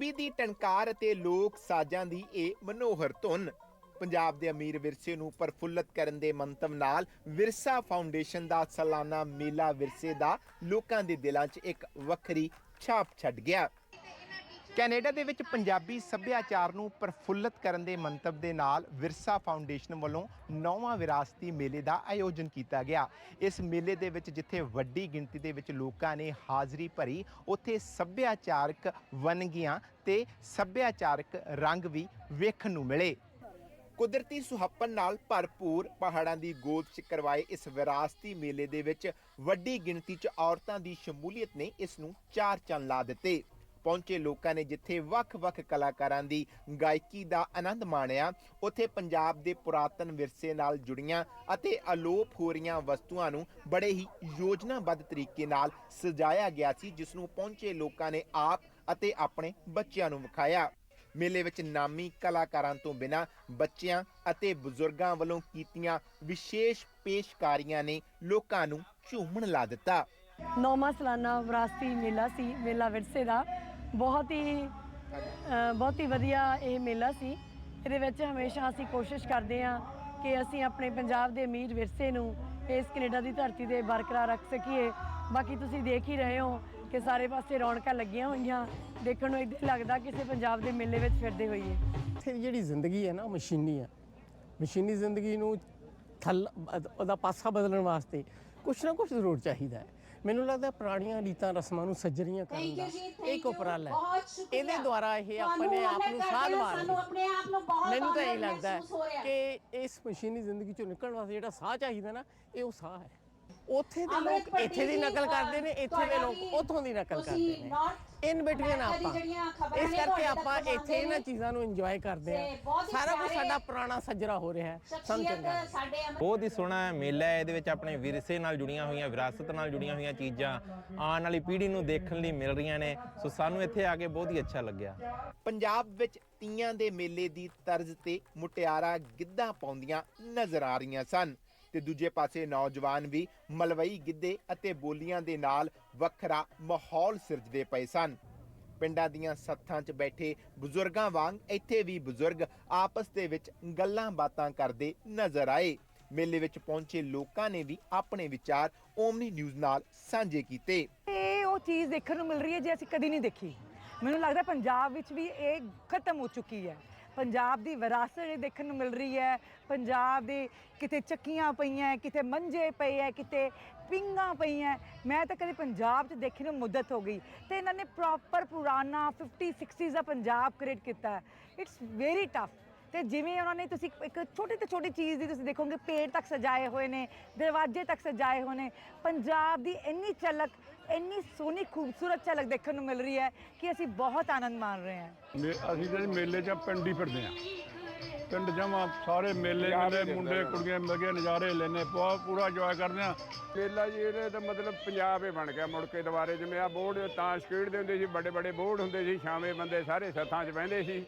ਤੂੰਬੀ ਦੀ ਟਣਕਾਰ ਅਤੇ ਲੋਕ ਸਾਜ਼ਾਂ ਦੀ ਇਹ ਮਨੋਹਰ ਧੁਨ ਪੰਜਾਬ ਦੇ ਅਮੀਰ ਵਿਰਸੇ ਨੂੰ ਪ੍ਰਫੁੱਲਤ ਕਰਨ ਦੇ ਮੰਤਵ ਨਾਲ ਵਿਰਸਾ ਫਾਊਂਡੇਸ਼ਨ ਦਾ ਸਾਲਾਨਾ ਮੇਲਾ ਵਿਰਸੇ ਦਾ ਲੋਕਾਂ ਦੇ ਦਿਲਾਂ 'ਚ ਇੱਕ ਵੱਖਰੀ ਛਾਪ ਛੱਡ ਗਿਆ। ਕੈਨੇਡਾ ਦੇ ਵਿੱਚ ਪੰਜਾਬੀ ਸੱਭਿਆਚਾਰ ਨੂੰ ਪ੍ਰਫੁੱਲਤ ਕਰਨ ਦੇ ਮੰਤਵ ਦੇ ਨਾਲ ਵਿਰਸਾ ਫਾਊਂਡੇਸ਼ਨ ਵੱਲੋਂ ਨੌਵਾਂ ਵਿਰਾਸਤੀ ਮੇਲੇ ਦਾ ਆਯੋਜਨ ਕੀਤਾ ਗਿਆ। ਇਸ ਮੇਲੇ ਦੇ ਵਿੱਚ ਜਿੱਥੇ ਵੱਡੀ ਗਿਣਤੀ ਦੇ ਵਿੱਚ ਲੋਕਾਂ ਨੇ ਹਾਜ਼ਰੀ ਭਰੀ, ਉੱਥੇ ਸੱਭਿਆਚਾਰਕ ਵੰਨਗੀਆਂ ਤੇ ਸੱਭਿਆਚਾਰਕ ਰੰਗ ਵੀ ਵੇਖਣ ਨੂੰ ਮਿਲੇ। ਕੁਦਰਤੀ ਸੁਹੱਪਣ ਨਾਲ ਭਰਪੂਰ ਪਹਾੜਾਂ ਦੀ ਗੋਦ 'ਚ ਕਰਵਾਏ ਇਸ ਵਿਰਾਸਤੀ ਮੇਲੇ ਦੇ ਵਿੱਚ ਵੱਡੀ ਗਿਣਤੀ 'ਚ ਔਰਤਾਂ ਦੀ ਸ਼ਮੂਲੀਅਤ ਨੇ ਇਸ ਨੂੰ ਚਾਰ ਚੰਨ ਲਾ ਦਿੱਤੇ। ਪਹੁੰਚੇ ਲੋਕਾਂ ਨੇ ਜਿੱਥੇ ਵੱਖ-ਵੱਖ ਕਲਾਕਾਰਾਂ ਦੀ ਗਾਇਕੀ ਦਾ ਆਨੰਦ ਮਾਣਿਆ, ਉੱਥੇ ਪੰਜਾਬ ਦੇ ਪੁਰਾਤਨ ਵਿਰਸੇ ਨਾਲ ਜੁੜੀਆਂ ਅਤੇ ਅਲੋਪ ਹੋ ਰਹੀਆਂ ਵਸਤੂਆਂ ਨੂੰ ਬੜੇ ਹੀ ਯੋਜਨਾਬੱਧ ਤਰੀਕੇ ਨਾਲ ਸਜਾਇਆ ਗਿਆ ਸੀ, ਜਿਸ ਨੂੰ ਪਹੁੰਚੇ ਲੋਕਾਂ ਨੇ ਆਪ ਅਤੇ ਆਪਣੇ ਬੱਚਿਆਂ ਨੂੰ ਵਿਖਾਇਆ। ਮੇਲੇ ਵਿੱਚ ਨਾਮੀ ਕਲਾਕਾਰਾਂ ਤੋਂ ਬਿਨਾਂ ਬੱਚਿਆਂ ਅਤੇ ਬਜ਼ੁਰਗਾਂ ਵੱਲੋਂ ਕੀਤੀਆਂ ਵਿਸ਼ੇਸ਼ ਪੇਸ਼ਕਾਰੀਆਂ ਨੇ ਲੋਕਾਂ ਨੂੰ ਝੂਮਣ ਲਾ ਦਿੱਤਾ। ਨੌਵਾਂ ਸਾਲਾਨਾ ਵਿਰਾਸਤੀ ਮੇਲਾ ਸੀ ਮੇਲਾ ਵਿਰਸੇ ਦਾ। ਬਹੁਤ ਹੀ ਅ, ਬਹੁਤ ਹੀ ਵਧੀਆ ਇਹ ਮੇਲਾ ਸੀ। ਇਹਦੇ ਵਿੱਚ ਹਮੇਸ਼ਾ ਅਸੀਂ ਕੋਸ਼ਿਸ਼ ਕਰਦੇ ਹਾਂ ਕਿ ਅਸੀਂ ਆਪਣੇ ਪੰਜਾਬ ਦੇ ਅਮੀਰ ਵਿਰਸੇ ਨੂੰ ਇਸ ਕੈਨੇਡਾ ਦੀ ਧਰਤੀ ਤੇ ਬਰਕਰਾਰ ਰੱਖ ਸਕੀਏ। ਬਾਕੀ ਤੁਸੀਂ ਦੇਖ ਹੀ ਰਹੇ ਹੋ ਕਿ ਸਾਰੇ ਪਾਸੇ ਰੌਣਕਾਂ ਲੱਗੀਆਂ ਹੋਈਆਂ। ਦੇਖਣ ਨੂੰ ਇਦਾਂ ਲੱਗਦਾ ਕਿਸੇ ਪੰਜਾਬ ਦੇ ਮੇਲੇ ਵਿੱਚ ਫਿਰਦੇ ਹੋਈਏ। ਇੱਥੇ ਦੀ ਜਿਹੜੀ ਜ਼ਿੰਦਗੀ ਹੈ ਨਾ ਉਹ ਮਸ਼ੀਨੀ ਹੈ। ਮਸ਼ੀਨੀ ਜ਼ਿੰਦਗੀ ਨੂੰ ਥੱਲ ਉਹਦਾ ਪਾਸਾ ਬਦਲਣ ਵਾਸਤੇ ਕੁਛ ਨਾ ਕੁਛ ਜ਼ਰੂਰ ਚਾਹੀਦਾ ਹੈ। ਮੈਨੂੰ ਲੱਗਦਾ ਪੁਰਾਣੀਆਂ ਰੀਤਾਂ ਰਸਮਾਂ ਨੂੰ ਸੱਜਰੀਆਂ ਕਰਨ ਦਾ thank ਇੱਕ ਉਪਰਾਲਾ ਹੈ। ਇਹਦੇ ਦੁਆਰਾ ਇਹ ਆਪਣੇ ਆਪ ਨੂੰ ਕਰਦੇ ਸਾਧ ਹੋਏ ਮਾਰ ਸਾਨੂੰ ਆਪਣੇ ਆਪ ਨੂੰ ਬਹੁਤ ਮੈਨੂੰ ਤਾਂ ਇਹ ਲੱਗਦਾ ਕਿ ਇਸ ਮਸ਼ੀਨੀ ਜ਼ਿੰਦਗੀ ਚੋਂ ਨਿਕਲਣ ਵਾਸਤੇ ਜਿਹੜਾ ਸਾਹ ਚਾਹੀਦਾ ਨਾ ਇਹ ਉਹ ਸਾਹ ਹੈ। ਉੱਥੇ ਦੇ ਲੋਕ ਇੱਥੇ ਦੀ ਨਕਲ ਕਰਦੇ ਨੇ ਇੱਥੇ ਦੇ ਲੋਕ ਉੱਥੋਂ ਦੀ ਨਕਲ ਕਰਦੇ ਨੇ। ਇਨ ਬਿਟਵੀਨ ਆਪਾਂ। ਜਿਹੜੀਆਂ ਖਬਰਾਂ ਇਸ ਨੇ ਕਰਕੇ ਆਪਾਂ ਇੱਥੇ ਇਹਨਾਂ। ਚੀਜ਼ਾਂ ਨੂੰ ਇੰਜੋਏ ਕਰਦੇ ਆ ਸਾਰਾ ਕੁਝ ਸਾਡਾ ਪੁਰਾਣਾ ਸੱਜਰਾ ਹੋ ਰਿਹਾ ਹੈ। ਸਾਨੂੰ ਚੰਗਾ ਬਹੁਤ ਹੀ ਸੋਹਣਾ ਮੇਲਾ ਹੈ ਇਹਦੇ ਵਿੱਚ ਆਪਣੇ ਵਿਰਸੇ ਨਾਲ ਜੁੜੀਆਂ ਹੋਈਆਂ ਵਿਰਾਸਤ ਨਾਲ ਜੁੜੀਆਂ ਹੋਈਆਂ ਚੀਜ਼ਾਂ ਆਉਣ ਵਾਲੀ ਪੀੜ੍ਹੀ ਨੂੰ ਦੇਖਣ ਲਈ ਮਿਲ ਰਹੀਆਂ ਨੇ। ਸੋ ਸਾਨੂੰ ਇੱਥੇ ਆ ਕੇ ਬਹੁਤ ਹੀ ਅੱਛਾ ਲੱਗਿਆ। ਪੰਜਾਬ ਵਿੱਚ ਤੀਆਂ ਦੇ ਮੇਲੇ ਦੀ ਤਰਜ਼ ਤੇ ਮੁਟਿਆਰਾਂ ਗਿੱਧਾ ਪਾਉਂਦੀਆਂ ਨਜ਼ਰ ਆ ਰਹੀਆਂ ਸਨ। ਤੇ ਦੂਜੇ ਪਾਸੇ ਨੌਜਵਾਨ ਵੀ ਮਲਵਈ ਗਿੱਧੇ ਅਤੇ ਬੋਲੀਆਂ ਦੇ ਨਾਲ ਵੱਖਰਾ ਮਾਹੌਲ ਸਿਰਜਦੇ ਪਏ ਸਨ। ਪਿੰਡਾਂ ਦੀਆਂ ਸੱਥਾਂ 'ਚ ਬੈਠੇ ਬਜ਼ੁਰਗਾਂ ਵਾਂਗ ਇੱਥੇ ਵੀ ਬਜ਼ੁਰਗ ਆਪਸ ਦੇ ਵਿੱਚ ਗੱਲਾਂ ਬਾਤਾਂ ਕਰਦੇ ਨਜ਼ਰ ਆਏ। ਮੇਲੇ ਵਿੱਚ ਪਹੁੰਚੇ ਲੋਕਾਂ ਨੇ ਵੀ ਆਪਣੇ ਵਿਚਾਰ ਓਮਨੀ ਨਿਊਜ਼ ਨਾਲ ਸਾਂਝੇ ਕੀਤੇ। ਇਹ ਉਹ ਚੀਜ਼ ਦੇਖਣ ਨੂੰ ਮਿਲ ਰਹੀ ਹੈ ਜੇ ਅਸੀਂ ਕਦੀ ਨਹੀਂ ਦੇਖੀ। ਮੈਨੂੰ ਲੱਗਦਾ ਪੰਜਾਬ ਵਿੱਚ ਵੀ ਇਹ ਖਤਮ ਹੋ ਚੁੱਕੀ ਹੈ। ਪੰਜਾਬ ਦੀ ਵਿਰਾਸਤ ਇਹ ਦੇਖਣ ਨੂੰ ਮਿਲ ਰਹੀ ਹੈ। ਪੰਜਾਬ ਦੇ ਕਿਤੇ ਚੱਕੀਆਂ ਪਈਆਂ ਕਿਤੇ ਮੰਜੇ ਪਏ ਹੈ, ਕਿਤੇ ਪਿੰਗਾ ਪਈਆਂ ਮੈਂ ਤਾਂ ਕਦੇ ਪੰਜਾਬ 'ਚ ਦੇਖੀ ਨੂੰ ਮੁੱਦਤ ਹੋ ਗਈ ਤੇ ਇਹਨਾਂ ਨੇ ਪ੍ਰੋਪਰ ਪੁਰਾਣਾ 50 60s ਦਾ ਪੰਜਾਬ ਕ੍ਰੀਏਟ ਕੀਤਾ ਇਟਸ ਵੈਰੀ ਟਫ ਤੇ ਜਿਵੇਂ ਉਹਨਾਂ ਨੇ ਤੁਸੀਂ ਇੱਕ ਛੋਟੀ ਤੋਂ ਛੋਟੀ ਚੀਜ਼ ਦੀ ਤੁਸੀਂ ਦੇਖੋਗੇ ਪੇੜ ਤੱਕ ਸਜਾਏ ਹੋਏ ਨੇ ਦਰਵਾਜ਼ੇ ਤੱਕ ਸਜਾਏ ਹੋਏ ਨੇ ਪੰਜਾਬ ਦੀ ਇੰਨੀ ਝਲਕ ਇੰਨੀ ਸੋਹਣੀ ਖੂਬਸੂਰਤ ਝਲਕ ਦੇਖਣ ਨੂੰ ਮਿਲ ਰਹੀ ਹੈ ਕਿ ਅਸੀਂ ਬਹੁਤ ਆਨੰਦ ਮਾਣ ਰਹੇ ਹਾਂ। ਮੇ- ਅਸੀਂ ਜਿਹੜੇ ਮੇਲੇ 'ਚ ਪਿੰਡ ਹੀ ਫਿਰਦੇ ਆ ਪਿੰਡ ਜਮਾ ਸਾਰੇ ਮੇਲੇ ਜਿਹੜੇ ਮੁੰਡੇ ਕੁੜੀਆਂ ਮਿਲ ਕੇ ਨਜ਼ਾਰੇ ਲੈਨੇ ਬਹੁਤ ਪੂਰਾ ਇੰਜੋਏ ਕਰਦੇ ਆ ਮੇਲਾ ਜੀ ਇਹਦੇ ਤਾਂ ਮਤਲਬ ਪੰਜਾਬ ਹੀ ਬਣ ਗਿਆ ਮੁੜ ਕੇ ਦੁਬਾਰੇ ਜਿਵੇਂ ਆ ਬੋਰਡ ਤਾਸ਼ ਖੇਡਦੇ ਹੁੰਦੇ ਸੀ ਵੱਡੇ ਵੱਡੇ ਬੋਰਡ ਹੁੰਦੇ ਸੀ ਸ਼ਾਮੇ ਬੰਦੇ ਸਾਰੇ ਸੱਥਾਂ 'ਚ ਬਹਿੰਦੇ ਸੀ।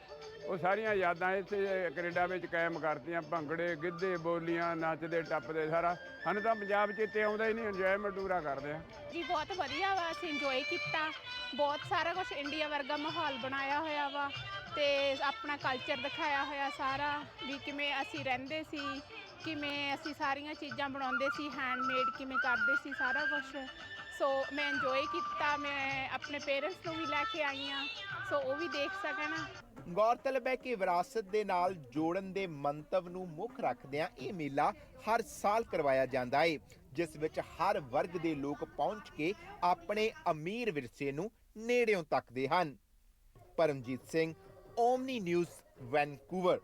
ਉਹ ਸਾਰੀਆਂ ਯਾਦਾਂ ਇੱਥੇ ਕੈਨੇਡਾ ਵਿੱਚ ਕਾਇਮ ਕਰਤੀਆਂ, ਭੰਗੜੇ, ਗਿੱਧੇ, ਬੋਲੀਆਂ, ਨੱਚਦੇ, ਟੱਪਦੇ ਸਾਰਾ। ਸਾਨੂੰ ਤਾਂ ਪੰਜਾਬ 'ਚ ਇੱਥੇ ਆਉਂਦਾ ਹੀ ਨਹੀਂ ਇੰਜੋਇਮੈਂਟ ਪੂਰਾ ਕਰਦੇ ਆ। ਜੀ, ਬਹੁਤ ਵਧੀਆ ਵਾ, ਅਸੀਂ ਇੰਜੋਏ ਕੀਤਾ। ਬਹੁਤ ਸਾਰਾ ਕੁਝ ਇੰਡੀਆ ਵਰਗਾ ਮਾਹੌਲ ਬਣਾਇਆ ਹੋਇਆ ਵਾ ਤੇ ਆਪਣਾ ਕਲਚਰ ਦਿਖਾਇਆ ਹੋਇਆ ਸਾਰਾ ਵੀ ਕਿਵੇਂ ਅਸੀਂ ਰਹਿੰਦੇ ਸੀ, ਕਿਵੇਂ ਅਸੀਂ ਸਾਰੀਆਂ ਚੀਜ਼ਾਂ ਬਣਾਉਂਦੇ ਸੀ ਹੈਂਡਮੇਡ ਕਿਵੇਂ ਕਰਦੇ ਸੀ, ਸਾਰਾ ਕੁਝ ਸੋ ਮੈਂ ਇੰਜੋਏ ਕੀਤਾ ਮੈਂ ਆਪਣੇ ਪੇਰੈਂਟਸ ਨੂੰ ਵੀ ਲੈ ਕੇ ਆਈ ਹਾਂ। ਸੋ ਉਹ ਵੀ ਦੇਖ ਸਕਣ। ਗੌਰਤਲਬ ਹੈ ਕਿ ਵਿਰਾਸਤ ਦੇ ਨਾਲ ਜੋੜਨ ਦੇ ਮੰਤਵ ਨੂੰ ਮੁੱਖ ਰੱਖਦਿਆਂ ਇਹ ਮੇਲਾ ਹਰ ਸਾਲ ਕਰਵਾਇਆ ਜਾਂਦਾ ਹੈ ਜਿਸ ਵਿੱਚ ਹਰ ਵਰਗ ਦੇ ਲੋਕ ਪਹੁੰਚ ਕੇ ਆਪਣੇ ਅਮੀਰ ਵਿਰਸੇ ਨੂੰ ਨੇੜਿਓਂ ਤੱਕਦੇ ਹਨ। Paramjit Singh Omni News Vancouver.